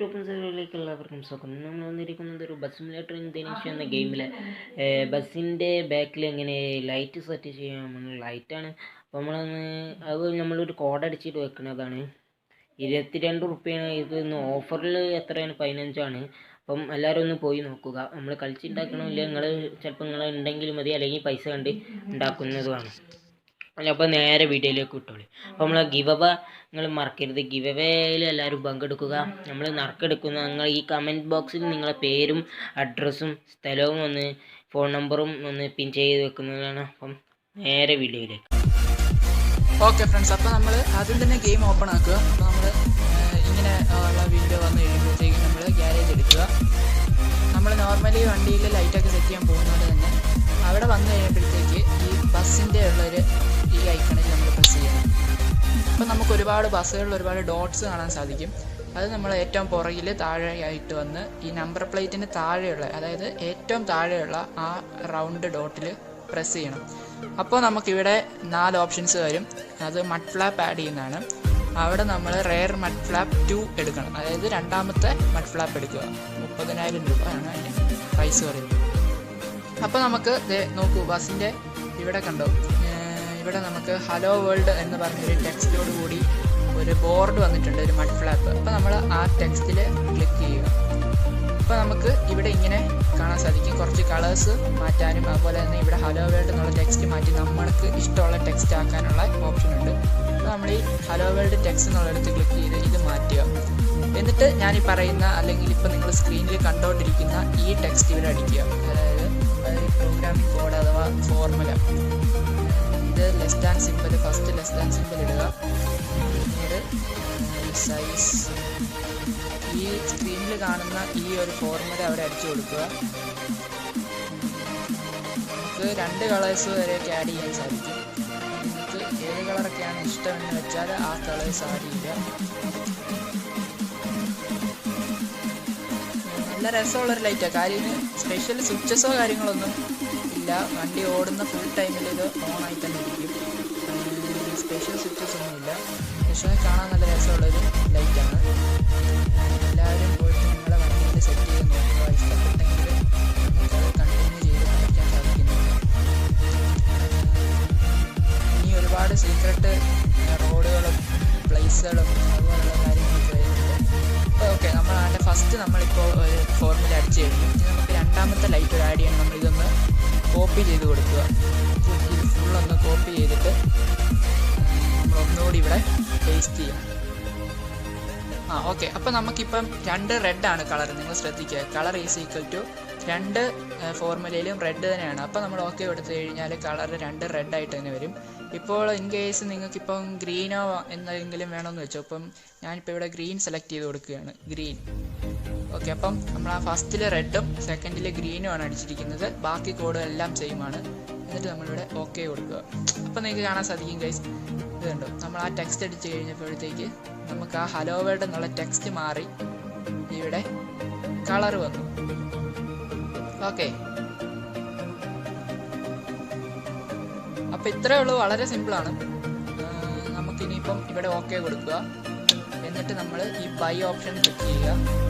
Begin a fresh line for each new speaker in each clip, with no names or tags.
ടോപ്പൻ സെർവറിലേക്ക് എല്ലാവർക്കും സ്വാഗതം നമ്മൾ വന്നിരിക്കുന്നത് ഒരു ബസ് സിമുലേറ്റർ ഇന്തോനേഷ്യ എന്ന ഗെയിമിലെ ബസ്സിന്റെ ബാക്കിൽ എങ്ങനെ ലൈറ്റ് സെറ്റ് ചെയ്യാമെന്ന് ലൈറ്റാണ് അപ്പോൾ നമ്മളൊന്ന് അത് നമ്മളൊരു കോഡ് അടിച്ചിട്ട് വെക്കുന്നതാണ് ഇരുപത്തിരണ്ട് റുപ്യാണ് ഇത് ഇന്ന് ഓഫറിൽ എത്രയാണ്? പതിനഞ്ചാണ്. അപ്പം എല്ലാവരും ഒന്ന് പോയി നോക്കുക. നമ്മൾ കളിച്ചുണ്ടാക്കണമില്ല നിങ്ങൾ ചിലപ്പോൾ നിങ്ങൾ ഉണ്ടെങ്കിൽ മതി. അല്ലെങ്കിൽ പൈസ കണ്ട് ഉണ്ടാക്കുന്നതുമാണ്. അപ്പോൾ നേരെ വീഡിയോയിലേക്ക് വിട്ടോളൂ. അപ്പോൾ നമ്മൾ ഗിവവ നിങ്ങൾ മറക്കരുത്. ഗിവവേയിൽ എല്ലാവരും പങ്കെടുക്കുക. നമ്മൾ നറുക്കെടുക്കുന്ന. നിങ്ങൾ ഈ കമന്റ് ബോക്സിൽ നിങ്ങളെ പേരും അഡ്രസ്സും സ്ഥലവും ഒന്ന് ഫോൺ നമ്പറും ഒന്ന് പിൻ ചെയ്ത് വെക്കുന്നതാണ്. അപ്പം നേരെ വീഡിയോയിലേക്ക്
ഓക്കെ ഫ്രണ്ട്സ് അപ്പോൾ നമ്മൾ ആദ്യം തന്നെ ഗെയിം ഓപ്പൺ ആക്കുക. അപ്പോൾ നമ്മൾ ഇങ്ങനെ ഉള്ള വീഡിയോ വന്ന് കഴിയുമ്പോഴത്തേക്കും നമ്മൾ ഗ്യാരേജ് എടുക്കുക. നമ്മൾ നോർമലി വണ്ടിയിൽ ലൈറ്റൊക്കെ സെറ്റ് ചെയ്യാൻ പോകുന്നത് തന്നെ. അവിടെ വന്നു കഴിയുമ്പോഴത്തേക്ക് ഈ ബസ്സിന്റെ ഉള്ളൊരു ഈ ഐക്കണിൽ നമ്മൾ പ്രസ് ചെയ്യണം അപ്പോൾ നമുക്ക് ഒരുപാട് ബസ്സുകളിൽ ഒരുപാട് ഡോട്ട്സ് കാണാൻ സാധിക്കും. അത് നമ്മൾ ഏറ്റവും പുറകിൽ താഴെയായിട്ട് വന്ന് ഈ നമ്പർ പ്ലേറ്റിന് താഴെയുള്ള അതായത് ഏറ്റവും താഴെയുള്ള ആ റൗണ്ട് ഡോട്ടിൽ പ്രസ് ചെയ്യണം. അപ്പോൾ നമുക്കിവിടെ നാല് ഓപ്ഷൻസ് വരും. അത് മഡ് ഫ്ലാപ്പ് ആഡ് ചെയ്യുന്നതാണ്. അവിടെ നമ്മൾ റെയർ മഡ് ഫ്ലാപ്പ് ടു എടുക്കണം. അതായത് രണ്ടാമത്തെ മഡ് ഫ്ലാപ്പ് എടുക്കുക. മുപ്പതിനായിരം രൂപയാണ് അതിന്റെ പ്രൈസ് പറയുന്നത്. അപ്പോൾ നമുക്ക് നോക്കൂ ബസ്സിന്റെ ഇവിടെ കണ്ടോ? ഇവിടെ നമുക്ക് ഹലോ വേൾഡ് എന്ന് പറഞ്ഞൊരു ടെക്സ്റ്റോട് കൂടി ഒരു ബോർഡ് വന്നിട്ടുണ്ട് ഒരു മഡ് ഫ്ലാപ്പ് അപ്പോൾ നമ്മൾ ആ ടെക്സ്റ്റിൽ ക്ലിക്ക് ചെയ്യുക. അപ്പോൾ നമുക്ക് ഇവിടെ ഇങ്ങനെ കാണാൻ സാധിക്കും. കുറച്ച് കളേഴ്സ് മാറ്റാനും അതുപോലെ തന്നെ ഇവിടെ ഹലോ വേൾഡ് എന്നുള്ള ടെക്സ്റ്റ് മാറ്റി നമ്മൾക്ക് ഇഷ്ടമുള്ള ടെക്സ്റ്റ് ആക്കാനുള്ള ഓപ്ഷൻ ഉണ്ട്. അപ്പോൾ നമ്മൾ ഈ ഹലോ വേൾഡ് ടെക്സ്റ്റ് എന്നുള്ളിടത്ത് ക്ലിക്ക് ചെയ്ത് ഇത് മാറ്റുക. എന്നിട്ട് ഞാൻ ഈ പറയുന്ന അല്ലെങ്കിൽ ഇപ്പോൾ നിങ്ങൾ സ്ക്രീനിൽ കണ്ടുകൊണ്ടിരിക്കുന്ന ഈ ടെക്സ്റ്റ് ഇവിടെ അടിക്കുക. അതായത് പ്രോഗ്രാമിംഗ് കോഡ് അഥവാ formula less than simple first less than simple ഇടുക. പിന്നീട് സൈസ് ഈ സ്ക്രീനിൽ കാണുന്ന ഈ ഒരു ഫോർമുല അവിടെ അടിച്ചു കൊടുക്കുക. നമുക്ക് രണ്ട് കളേഴ്സ് വരെയൊക്കെ ആഡ് ചെയ്യാൻ സാധിക്കും. നിങ്ങൾക്ക് ഏത് കളറൊക്കെയാണ് ഇഷ്ടമെന്ന് വെച്ചാൽ ആ കളേഴ്സ് ആഡ് ചെയ്യുക. നല്ല രസമുള്ളൊരു ലൈറ്റാണ് കാര്യം സ്പെഷ്യൽ സ്വിച്ചസോ കാര്യങ്ങളൊന്നും ഇല്ല. വണ്ടി ഓടുന്ന ഫുൾ ടൈമിൽ ഇത് ഓണായി തന്നെ ഇരിക്കും സ്പെഷ്യൽ സ്വിച്ചസ് ഒന്നുമില്ല. പക്ഷേ കാണാൻ നല്ല രസമുള്ളൊരു ലൈറ്റാണ് എല്ലാവരും പോയിട്ട് നിങ്ങളെ വണ്ടിയിൽ സെറ്റ് ചെയ്ത് നോക്കുക. ഇഷ്ടപ്പെട്ടെങ്കിൽ കണ്ടിന്യൂ ചെയ്ത് കളിക്കാൻ സാധിക്കുന്നുണ്ട് ഇനി ഒരുപാട് സീക്രട്ട് റോഡുകളും പ്ലേസുകളും അതുപോലുള്ള കാര്യങ്ങളൊക്കെ വരുന്നുണ്ട് ഓക്കെ നമ്മൾ ഫസ്റ്റ് നമ്മളിപ്പോൾ ഒരു ഫോർമുല അടിച്ച് കഴിഞ്ഞു. നമുക്ക് രണ്ടാമത്തെ ലൈറ്റ് ഒരു ആഡ് ചെയ്യണം. നമ്മൾ ഇതൊന്ന് കോപ്പി ചെയ്ത് കൊടുക്കുക. ഫുള്ളൊന്ന് കോപ്പി ചെയ്തിട്ട് ഒന്നുകൂടി ഇവിടെ പേസ്റ്റ് ചെയ്യാം. ആ ഓക്കെ അപ്പം നമുക്കിപ്പം രണ്ട് റെഡാണ് കളർ നിങ്ങൾ ശ്രദ്ധിക്കുക. കളർ ഈസ് ഈക്വൽ ടു രണ്ട് ഫോർമുലയിലും റെഡ് തന്നെയാണ്. അപ്പം നമ്മൾ ഓക്കെ കൊടുത്തു കഴിഞ്ഞാൽ കളർ രണ്ട് റെഡായിട്ട് തന്നെ വരും. ഇപ്പോൾ ഇൻ കേസ് നിങ്ങൾക്കിപ്പം ഗ്രീനോ എന്തെങ്കിലും വേണമെന്ന് വെച്ചോ അപ്പം ഞാനിപ്പോൾ ഇവിടെ ഗ്രീൻ സെലക്ട് ചെയ്ത് കൊടുക്കുകയാണ് ഗ്രീൻ ഓക്കെ അപ്പം നമ്മൾ ആ ഫസ്റ്റിൽ റെഡും സെക്കൻഡിൽ ഗ്രീനും ആണ് അടിച്ചിരിക്കുന്നത്. ബാക്കി കോഡും എല്ലാം സെയിം ആണ്. എന്നിട്ട് നമ്മളിവിടെ ഓക്കെ കൊടുക്കുക. അപ്പം നിങ്ങൾക്ക് കാണാൻ സാധിക്കും ഗൈസ് ഇത് കണ്ടോ? നമ്മൾ ആ ടെക്സ്റ്റ് അടിച്ച് കഴിഞ്ഞപ്പോഴത്തേക്ക് നമുക്ക് ആ ഹലോ വേൾഡ് എന്നുള്ള ടെക്സ്റ്റ് മാറി. ഇവിടെ കളർ വന്നു. ഓക്കെ അപ്പോൾ ഇത്രയേ ഉള്ളൂ. വളരെ സിമ്പിളാണ് നമുക്കിനിയിപ്പം ഇവിടെ ഓക്കെ കൊടുക്കുക. എന്നിട്ട് നമ്മൾ ഈ ബൈ ഓപ്ഷൻ ക്ലിക്ക് ചെയ്യുക.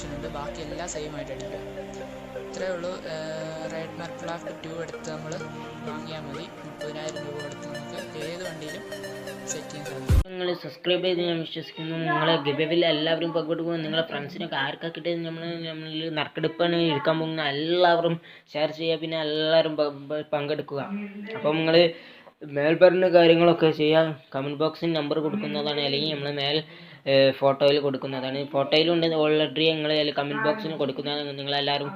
ഓപ്ഷൻ ഉണ്ട് ബാക്കി എല്ലാം സെയിം ആയിട്ട് അടിക്കുക ഇത്രയേ ഉള്ളൂ റെഡ് മാർക്ക് ഫ്ലാഗ് ടു എടുത്ത് നമ്മൾ വാങ്ങിയാൽ മതി. മുപ്പതിനായിരം രൂപ കൊടുത്ത് നമുക്ക് ഏത് വണ്ടിയിലും സെറ്റ് ചെയ്യാൻ സാധിക്കും.
നിങ്ങൾ സബ്സ്ക്രൈബ് ചെയ്ത് ഞാൻ വിശ്വസിക്കുന്നു. നിങ്ങളെ ഗിബവിൽ എല്ലാവരും പങ്കെടുക്കും. നിങ്ങളെ ഫ്രണ്ട്സിനൊക്കെ ആർക്കൊക്കെ കിട്ടിയത്? നമ്മൾ നമ്മളിൽ നറുക്കെടുപ്പാണ് എടുക്കാൻ പോകുന്ന എല്ലാവരും ഷെയർ ചെയ്യുക. പിന്നെ എല്ലാവരും പങ്കെടുക്കുക. അപ്പം നിങ്ങൾ മേൽ പറഞ്ഞ കാര്യങ്ങളൊക്കെ ചെയ്യാം കമന്റ് ബോക്സിൽ നമ്പർ കൊടുക്കുന്നതാണ് അല്ലെങ്കിൽ നമ്മൾ മേൽ ഫോട്ടോയിൽ കൊടുക്കുന്നതാണ്. ഫോട്ടോയിലുണ്ട് ഓൾറെഡി നിങ്ങൾ കമന്റ് ബോക്സിൽ കൊടുക്കുന്നതാണ്. നിങ്ങളെല്ലാവരും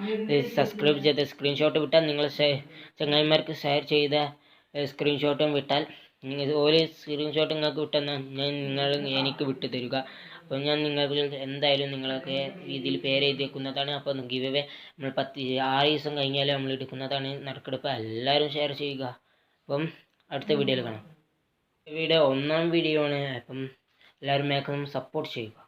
സബ്സ്ക്രൈബ് ചെയ്ത് സ്ക്രീൻഷോട്ട് വിട്ടാൽ നിങ്ങൾ ചങ്ങായിമാർക്ക് ഷെയർ ചെയ്ത സ്ക്രീൻഷോട്ടും വിട്ടാൽ ഓരോ സ്ക്രീൻഷോട്ട് നിങ്ങൾക്ക് വിട്ടെന്നാൽ ഞാൻ നിങ്ങൾ എനിക്ക് വിട്ടു തരിക. അപ്പോൾ ഞാൻ നിങ്ങൾക്ക് എന്തായാലും നിങ്ങളൊക്കെ ഇതിൽ പേര് എഴുതി വെക്കുന്നതാണ് അപ്പോൾ ഗിവ് അവേ നമ്മൾ പത്ത് ആറ് ദിവസം കഴിഞ്ഞാൽ നമ്മൾ എടുക്കുന്നതാണ്. നറുക്കെടുപ്പ് എല്ലാവരും ഷെയർ ചെയ്യുക. അപ്പം അടുത്ത വീഡിയോയിൽ കാണാം. വീഡിയോ ഒന്നാം വീഡിയോ ആണ്. അപ്പം എല്ലാവരും മാക്സിമം സപ്പോർട്ട് ചെയ്യുക.